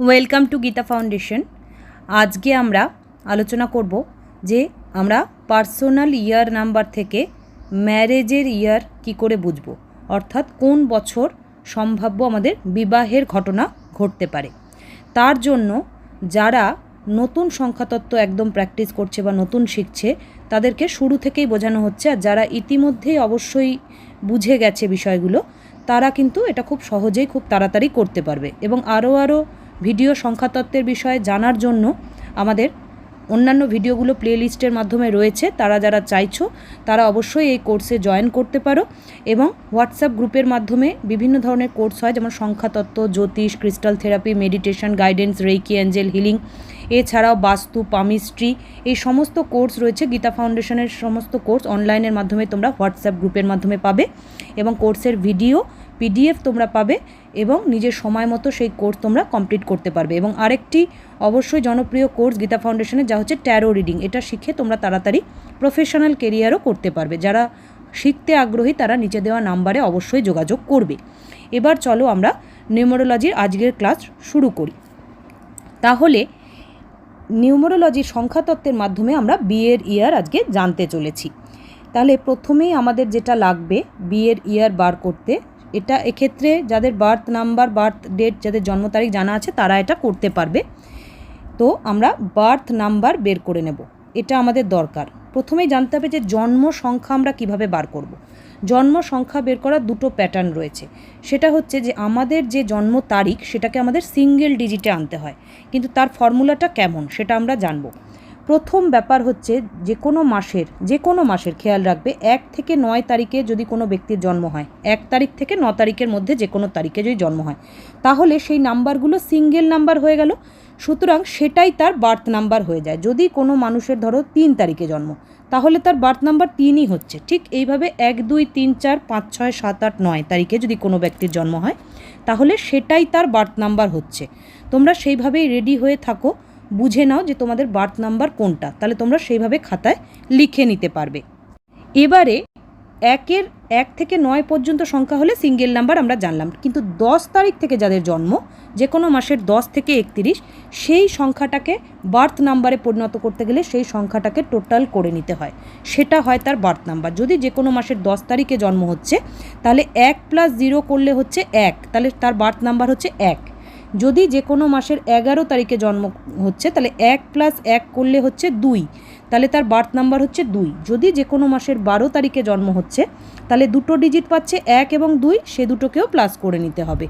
Welcome to Gita foundation. আজকে আমরা আলোচনা করব যে আমরা পার্সোনাল ইয়ার নাম্বার থেকে ম্যারেজের ইয়ার কি করে বুঝব, অর্থাৎ কোন বছর সম্ভাব্য আমাদের বিবাহের ঘটনা ঘটতে পারে। তার জন্য যারা নতুন সংখ্যাতত্ত্ব একদম প্র্যাকটিস করছে বা নতুন শিখছে, তাদেরকে শুরু থেকেই বোঝানো হচ্ছে আর যারা ইতিমধ্যেই অবশ্যই বুঝে গেছে বিষয়গুলো, তারা কিন্তু এটা খুব সহজেই খুব তাড়াতাড়ি করতে পারবে এবং আরও আরও ভিডিও সংখ্যাতত্ত্বের বিষয়ে জানার জন্য আমাদের অন্যান্য ভিডিওগুলো প্লেলিস্টের মাধ্যমে রয়েছে। তারা যারা চাইছো, তারা অবশ্যই এই কোর্সে জয়েন করতে পারো এবং হোয়াটসঅ্যাপ গ্রুপের মাধ্যমে বিভিন্ন ধরনের কোর্স হয়, যেমন সংখ্যাতত্ত্ব, জ্যোতিষ, crystal therapy, meditation, guidance, reiki, angel, healing এছাড়াও বাস্তু পামিস্ট্রি এই সমস্ত কোর্স রয়েছে। গীতা ফাউন্ডেশনের সমস্ত কোর্স অনলাইনের মাধ্যমে তোমরা হোয়াটসঅ্যাপ গ্রুপের মাধ্যমে পাবে এবং কোর্সের ভিডিও, পিডিএফ তোমরা পাবে এবং নিজের সময় মতো সেই কোর্স তোমরা কমপ্লিট করতে পারবে। এবং আরেকটি অবশ্যই জনপ্রিয় কোর্স গীতা ফাউন্ডেশনের যা হচ্ছে ট্যারো রিডিং। এটা শিখে তোমরা তাড়াতাড়ি প্রফেশনাল কেরিয়ারও করতে পারবে। যারা শিখতে আগ্রহী তারা নিচে দেওয়া নাম্বারে অবশ্যই যোগাযোগ করবে। এবার চলো আমরা নিউমোরোলজির আজকের ক্লাস শুরু করি। তাহলে নিউমোরোলজির সংখ্যাতত্ত্বের মাধ্যমে আমরা বিয়ের ইয়ার আজকে জানতে চলেছি। তাহলে প্রথমেই আমাদের যেটা লাগবে বিয়ের ইয়ার বার করতে, এটা এক্ষেত্রে যাদের বার্থ নাম্বার, বার্থ ডেট, যাদের জন্ম তারিখ জানা আছে, তারা এটা করতে পারবে। তো আমরা বার্থ নাম্বার বের করে নেব। এটা আমাদের দরকার। প্রথমেই জানতে হবে যে জন্ম সংখ্যা আমরা কীভাবে বার করব। জন্ম সংখ্যা বের করার দুটো প্যাটার্ন রয়েছে। সেটা হচ্ছে যে আমাদের যে জন্ম তারিখ, সেটাকে আমাদের সিঙ্গেল ডিজিটে আনতে হয়। কিন্তু তার ফর্মুলাটা কেমন, সেটা আমরা জানব। প্রথম ব্যাপার হচ্ছে যে কোনো মাসের, যে কোনো মাসের খেয়াল রাখবে, এক থেকে নয় তারিখে যদি কোনো ব্যক্তির জন্ম হয়, এক তারিখ থেকে ন তারিখের মধ্যে যে কোনো তারিখে যদি জন্ম হয়। তাহলে সেই নাম্বারগুলো সিঙ্গেল নাম্বার হয়ে গেল। সুতরাং সেটাই তার বার্থ নাম্বার হয়ে যায়। যদি কোনো মানুষের ধরো তিন তারিখে জন্ম, তাহলে তার বার্থ নাম্বার তিনই হচ্ছে। ঠিক এইভাবে এক, দুই, তিন, চার, পাঁচ, ছয়, সাত, আট, নয় তারিখে যদি কোনো ব্যক্তির জন্ম হয়, তাহলে সেটাই তার বার্থ নাম্বার হচ্ছে। তোমরা সেইভাবেই রেডি হয়ে থাকো, বুঝে নাও যে তোমাদের বার্থ নাম্বার কোনটা, তাহলে তোমরা সেইভাবে খাতায় লিখে নিতে পারবে। এবারে একের এক থেকে নয় পর্যন্ত সংখ্যা হলে সিঙ্গেল নাম্বার আমরা জানলাম। কিন্তু দশ তারিখ থেকে যাদের জন্ম, যে কোনো মাসের দশ থেকে একত্রিশ, সেই সংখ্যাটাকে বার্থ নাম্বারে পরিণত করতে গেলে সেই সংখ্যাটাকে টোটাল করে নিতে হয়। সেটা হয় তার বার্থ নাম্বার। যদি যে কোনো মাসের দশ তারিখে জন্ম হচ্ছে, তাহলে এক প্লাস জিরো করলে হচ্ছে এক, তাহলে তার বার্থ নাম্বার হচ্ছে এক। যদি যে কোনো মাসের এগারো তারিখে জন্ম হচ্ছে, তাহলে এক প্লাস এক করলে হচ্ছে দুই। তাহলে তার বার্থ নাম্বার হচ্ছে দুই। যদি যে কোনো মাসের বারো তারিখে জন্ম হচ্ছে, তাহলে দুটো ডিজিট পাচ্ছে এক এবং দুই, সে দুটোকেও প্লাস করে নিতে হবে।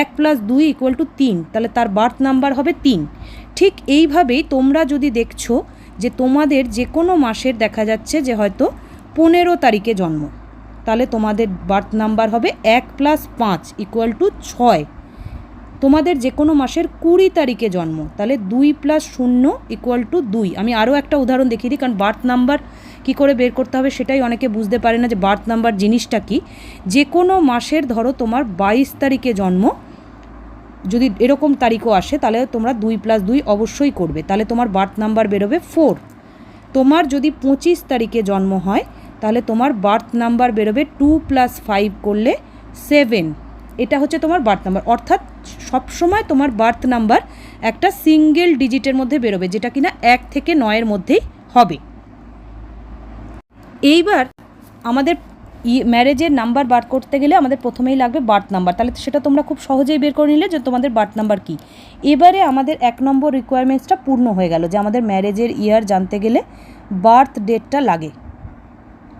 এক প্লাস দুই ইকুয়াল টু তিন, তাহলে তার বার্থ নাম্বার হবে তিন। ঠিক এইভাবেই তোমরা যদি দেখছ যে তোমাদের যে কোনো মাসের দেখা যাচ্ছে যে হয়তো পনেরো তারিখে জন্ম, তাহলে তোমাদের বার্থ নাম্বার হবে এক প্লাস পাঁচ ইকুয়াল টু ছয়। তোমাদের যে কোনো মাসের কুড়ি তারিখে জন্ম, তাহলে দুই প্লাস শূন্য ইকুয়াল টু দুই। আমি আরও একটা উদাহরণ দেখিয়ে দিই, কারণ বার্থ নাম্বার কী করে বের করতে হবে সেটাই অনেকে বুঝতে পারে না যে বার্থ নাম্বার জিনিসটা কি। যে কোনো মাসের ধরো তোমার বাইশ তারিখে জন্ম, যদি এরকম তারিখও আসে, তাহলে তোমরা দুই প্লাস দুই অবশ্যই করবে। তাহলে তোমার বার্থ নাম্বার বেরোবে ফোর তোমার যদি পঁচিশ তারিখে জন্ম হয়, তাহলে তোমার বার্থ নাম্বার বেরোবে টু প্লাস ফাইভ করলে সেভেন এটা হচ্ছে তোমার বার্থ নাম্বার অর্থাৎ সবসময় তোমার বার্থ নাম্বার একটা সিঙ্গেল ডিজিটের মধ্যে বেরোবে, যেটা কিনা এক থেকে নয়ের মধ্যেই হবে। এইবার আমাদের ম্যারেজের নাম্বার বার করতে গেলে আমাদের প্রথমেই লাগবে বার্থ নাম্বার। তাহলে সেটা তোমরা খুব সহজেই বের করে নিলে যে তোমাদের বার্থ নাম্বার কী। এবারে আমাদের এক নম্বর রিকোয়ারমেন্টসটা পূর্ণ হয়ে গেল, যে আমাদের ম্যারেজের ইয়ার জানতে গেলে বার্থ ডেটটা লাগে।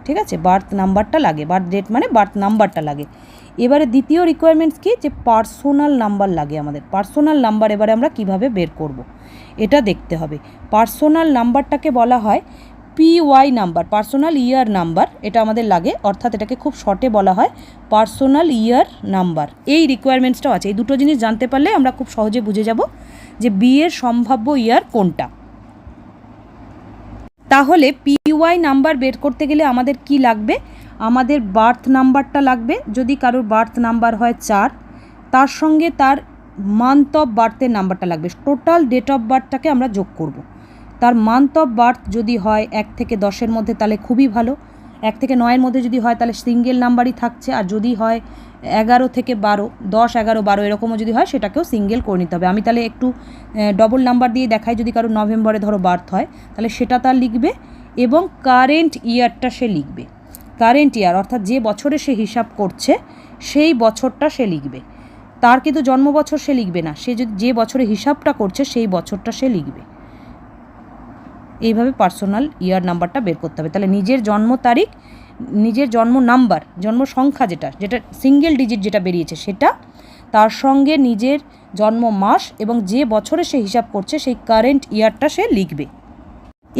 ঠিক আছে? বার্থ নাম্বারটা লাগে। বার্থ ডেট মানে বার্থ নাম্বারটা লাগে। এবারে দ্বিতীয় রিকোয়ারমেন্টস কি? যে পার্সোনাল নাম্বার লাগে আমাদের। পার্সোনাল নাম্বার এবারে আমরা কীভাবে বের করব। এটা দেখতে হবে। পার্সোনাল নাম্বারটাকে বলা হয় P Y number personal year number এটা আমাদের লাগে। অর্থাৎ এটাকে খুব শর্টে বলা হয় পার্সোনাল ইয়ার নাম্বার এই রিকোয়ারমেন্টসটাও আছে। এই দুটো জিনিস জানতে পারলে আমরা খুব সহজে বুঝে যাব যে বিয়ের সম্ভাব্য ইয়ার কোনটা। তাহলে পিওয়াই নাম্বার বের করতে গেলে আমাদের কি লাগবে? আমাদের বার্থ নাম্বারটা লাগবে। যদি কারোর বার্থ নাম্বার হয় চার, তার সঙ্গে তার মান্থ অফ বার্থের নাম্বারটা লাগবে। টোটাল ডেট অফ বার্থটাকে আমরা যোগ করব। তার মান্থ অফ বার্থ যদি হয় এক থেকে দশের মধ্যে, তাহলে খুবই ভালো। এক থেকে নয়ের মধ্যে যদি হয়, তাহলে সিঙ্গেল নাম্বারই থাকছে। আর যদি হয় এগারো থেকে বারো, দশ, এগারো, বারো এরকমও যদি হয়, সেটাকেও সিঙ্গেল করে নিতে হবে। আমি তাহলে একটু ডবল নাম্বার দিয়ে দেখাই। যদি কারও নভেম্বরে ধরো বার্থ হয়, তাহলে সেটা তার লিখবে। এবং কারেন্ট ইয়ারটা সে লিখবে। কারেন্ট ইয়ার অর্থাৎ যে বছরে সে হিসাব করছে, সেই বছরটা সে লিখবে। তার কিন্তু জন্ম বছর সে লিখবে না, সে যদি যে বছরে হিসাবটা করছে, সেই বছরটা সে লিখবে। এইভাবে পার্সোনাল ইয়ার নাম্বারটা বের করতে হবে। তাহলে নিজের জন্ম তারিখ, নিজের জন্ম নাম্বার জন্ম সংখ্যা যেটা যেটা সিঙ্গেল ডিজিট যেটা বেরিয়েছে সেটা, তার সঙ্গে নিজের জন্ম মাস এবং যে বছরে সে হিসাব করছে, সেই কারেন্ট ইয়ারটা সে লিখবে।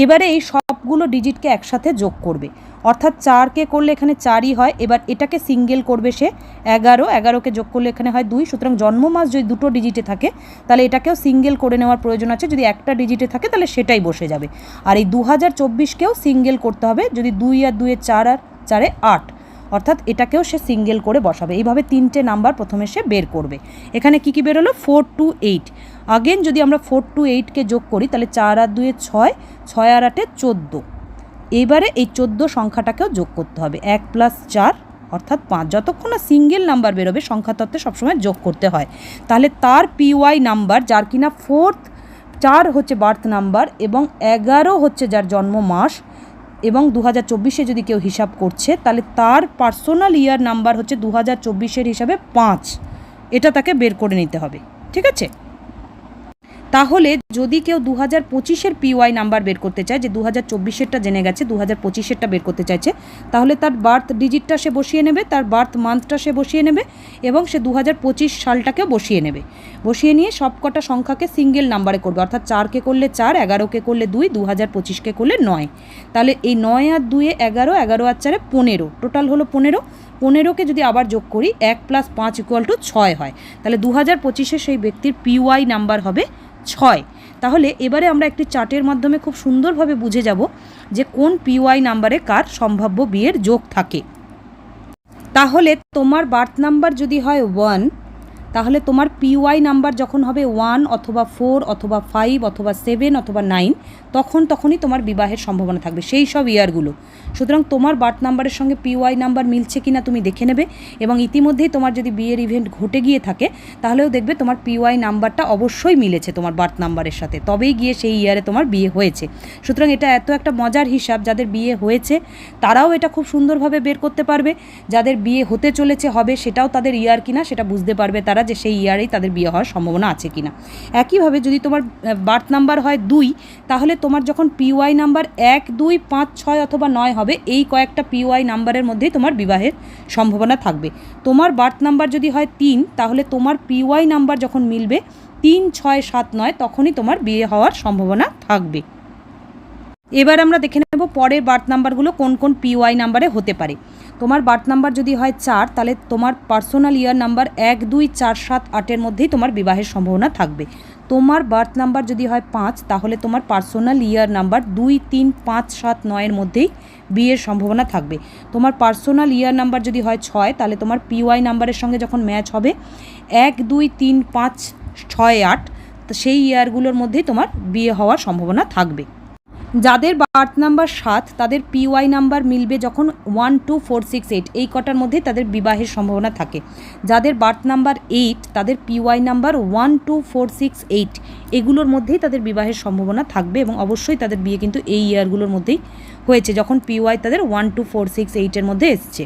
এবারে এই সবগুলো ডিজিটকে একসাথে যোগ করবে। অর্থাৎ চারকে করলে এখানে চারই হয়, এবার এটাকে সিঙ্গেল করবে সে এগারো এগারোকে যোগ করলে এখানে হয় দুই, সুতরাং জন্ম মাস যদি দুটো ডিজিটে থাকে, তাহলে এটাকেও সিঙ্গেল করে নেওয়ার প্রয়োজন আছে। যদি একটা ডিজিটে থাকে, তাহলে সেটাই বসে যাবে। আর এই দু হাজার চব্বিশকেও সিঙ্গেল করতে হবে, যদি দুই আর দুয়ে চার আর, চারে আট। অর্থাৎ এটাকেও সে সিঙ্গেল করে বসাবে। এইভাবে তিনটে নাম্বার প্রথমে সে বের করবে। এখানে কি কি বেরোলো? ফোর টু এইট আগেন যদি আমরা ফোর টু এইটকে যোগ করি, তাহলে চার আর দুয়ে ছয় ছয় আর আটে চোদ্দ। এবারে এই চোদ্দ সংখ্যাটাকেও যোগ করতে হবে। এক প্লাস চার, অর্থাৎ পাঁচ। যতক্ষণ না সিঙ্গেল নাম্বার বেরোবে সংখ্যা তত্ত্বে সবসময় যোগ করতে হয়। তাহলে তার পিওয়াই নাম্বার, যার কিনা ফোর্থ চার হচ্ছে বার্থ নাম্বার এবং এগারো হচ্ছে যার জন্ম মাস এবং দু হাজার চব্বিশে যদি কেউ হিসাব করছে, তাহলে তার পার্সোনাল ইয়ার নাম্বার হচ্ছে দু হাজার চব্বিশের হিসাবে পাঁচ। এটা তাকে বের করে নিতে হবে। ঠিক আছে? তাহলে যদি কেউ দু হাজার পঁচিশের পিওয়াই নাম্বার বের করতে চায়, যে দু হাজার চব্বিশেরটা জেনে গেছে দু হাজার পঁচিশেরটা বের করতে চাইছে, তাহলে তার বার্থ ডিজিটটা সে বসিয়ে নেবে, তার বার্থ মান্থটা সে বসিয়ে নেবে এবং সে দু হাজার পঁচিশ সালটাকেও বসিয়ে নেবে। বসিয়ে নিয়ে সব কটা সংখ্যাকে সিঙ্গেল নাম্বারে করবে, অর্থাৎ চারকে করলে চার, এগারোকে করলে দুই দু হাজার পঁচিশকে করলে নয়। তাহলে এই নয় আর দুয়ে এগারো এগারো আর চারে পনেরো, টোটাল হলো পনেরো। পনেরোকে যদি আবার যোগ করি, এক প্লাস পাঁচ ইকুয়াল টু ছয় হয়। তাহলে দু হাজার পঁচিশে সেই ব্যক্তির পিওয়াই নাম্বার হবে ছয়। তাহলে এবারে আমরা একটি চার্টের মাধ্যমে খুব সুন্দরভাবে বুঝে যাব যে কোন পিওয়াই নাম্বারে কার সম্ভাব্য বিয়ের যোগ থাকে। তাহলে তোমার বার্থ নাম্বার যদি হয় ওয়ান তাহলে তোমার পিওয়াই নাম্বার যখন হবে ওয়ান অথবা ফোর অথবা ফাইভ অথবা সেভেন অথবা নাইন তখন তখনই তোমার বিবাহের সম্ভাবনা থাকবে। সেই সব ইয়ারগুলো সুতরাং তোমার বার্থ নাম্বারের সঙ্গে পিওয়াই নাম্বার মিলছে কিনা তুমি দেখে নেবে এবং ইতিমধ্যেই তোমার যদি বিয়ের ইভেন্ট ঘটে গিয়ে থাকে, তাহলেও দেখবে তোমার পিওয়াই নাম্বারটা অবশ্যই মিলেছে তোমার বার্থ নাম্বারের সাথে। তবেই গিয়ে সেই ইয়ারে তোমার বিয়ে হয়েছে। সুতরাং এটা এত একটা মজার হিসাব, যাদের বিয়ে হয়েছে, তারাও এটা খুব সুন্দরভাবে বের করতে পারবে। যাদের বিয়ে হতে চলেছে, হবে সেটাও তাদের ইয়ার কিনা সেটা বুঝতে পারবে। তারা যে সেই ইয়ারেই তাদের বিয়ে হওয়ার সম্ভাবনা আছে কিনা। একইভাবে যদি তোমার বার্থ নাম্বার হয় দুই, তাহলে তোমার যখন পিওয়াই নাম্বার এক, দুই, পাঁচ, ছয় অথবা নয় হবে, এই কয়েকটা পিওয়াই নাম্বারের মধ্যেই তোমার বিবাহের সম্ভাবনা থাকবে। তোমার বার্থ নাম্বার যদি হয় তিন, তাহলে তোমার পিওয়াই নাম্বার যখন মিলবে তিন, ছয়, সাত, নয়, তখনই তোমার বিয়ে হওয়ার সম্ভাবনা থাকবে। এবার আমরা দেখে নেব পরের বার্থ নাম্বারগুলো কোন কোন পিওয়াই নাম্বারে হতে পারে। তোমার বার্থ নাম্বার যদি হয় চার, তাহলে তোমার পার্সোনাল ইয়ার নাম্বার এক, দুই, চার, সাত, আটের মধ্যেই তোমার বিবাহের সম্ভাবনা থাকবে। তোমার বার্থ নাম্বার যদি হয় পাঁচ, তাহলে তোমার পার্সোনাল ইয়ার নাম্বার দুই, তিন, পাঁচ, সাত, নয়ের মধ্যেই বিয়ের সম্ভাবনা থাকবে। তোমার পার্সোনাল ইয়ার নাম্বার যদি হয় ছয়, তাহলে তোমার পিওয়াই নাম্বারের সঙ্গে যখন ম্যাচ হবে, এক, দুই, তিন, পাঁচ, ছয়, আট সেই ইয়ারগুলোর মধ্যেই তোমার বিয়ে হওয়ার সম্ভাবনা থাকবে। যাদের বার্থ নাম্বার সাত, তাদের পিওয়াই নাম্বার মিলবে যখন one two four six eight এই কটার মধ্যেই তাদের বিবাহের সম্ভাবনা থাকে। যাদের বার্থ নাম্বার এইট তাদের P Y number one two four six eight এগুলোর মধ্যেই তাদের বিবাহের সম্ভাবনা থাকবে এবং অবশ্যই তাদের বিয়ে কিন্তু এই ইয়ারগুলোর মধ্যেই হয়েছে, যখন পিওয়াই তাদের ওয়ান টু ফোর সিক্স এইটের মধ্যে এসছে।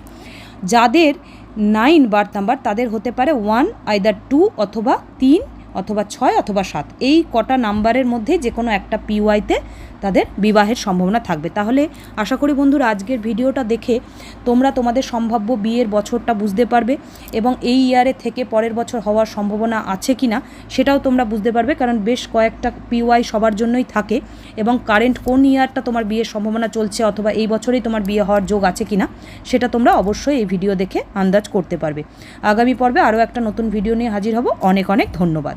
যাদের নাইন বার্থ নাম্বার তাদের হতে পারে ওয়ান আইদার টু অথবা তিন অথবা ছয় অথবা সাত। এই কটা নাম্বারের মধ্যে যে কোনো একটা পিওয়াইতে তাদের বিবাহের সম্ভাবনা থাকবে। তাহলে আশা করি বন্ধুরা আজকের ভিডিওটা দেখে তোমরা তোমাদের সম্ভাব্য বিয়ের বছরটা বুঝতে পারবে এবং এই ইয়ারে থেকে পরের বছর হওয়ার সম্ভাবনা আছে কি না সেটাও তোমরা বুঝতে পারবে কারণ বেশ কয়েকটা পিওয়াই সবার জন্যই থাকে এবং কারেন্ট কোন ইয়ারটা তোমার বিয়ের সম্ভাবনা চলছে অথবা এই বছরেই তোমার বিয়ে হওয়ার যোগ আছে কি না সেটা তোমরা অবশ্যই এই ভিডিও দেখে আন্দাজ করতে পারবে। আগামী পর্বে আরও একটা নতুন ভিডিও নিয়ে হাজির হব। অনেক অনেক ধন্যবাদ।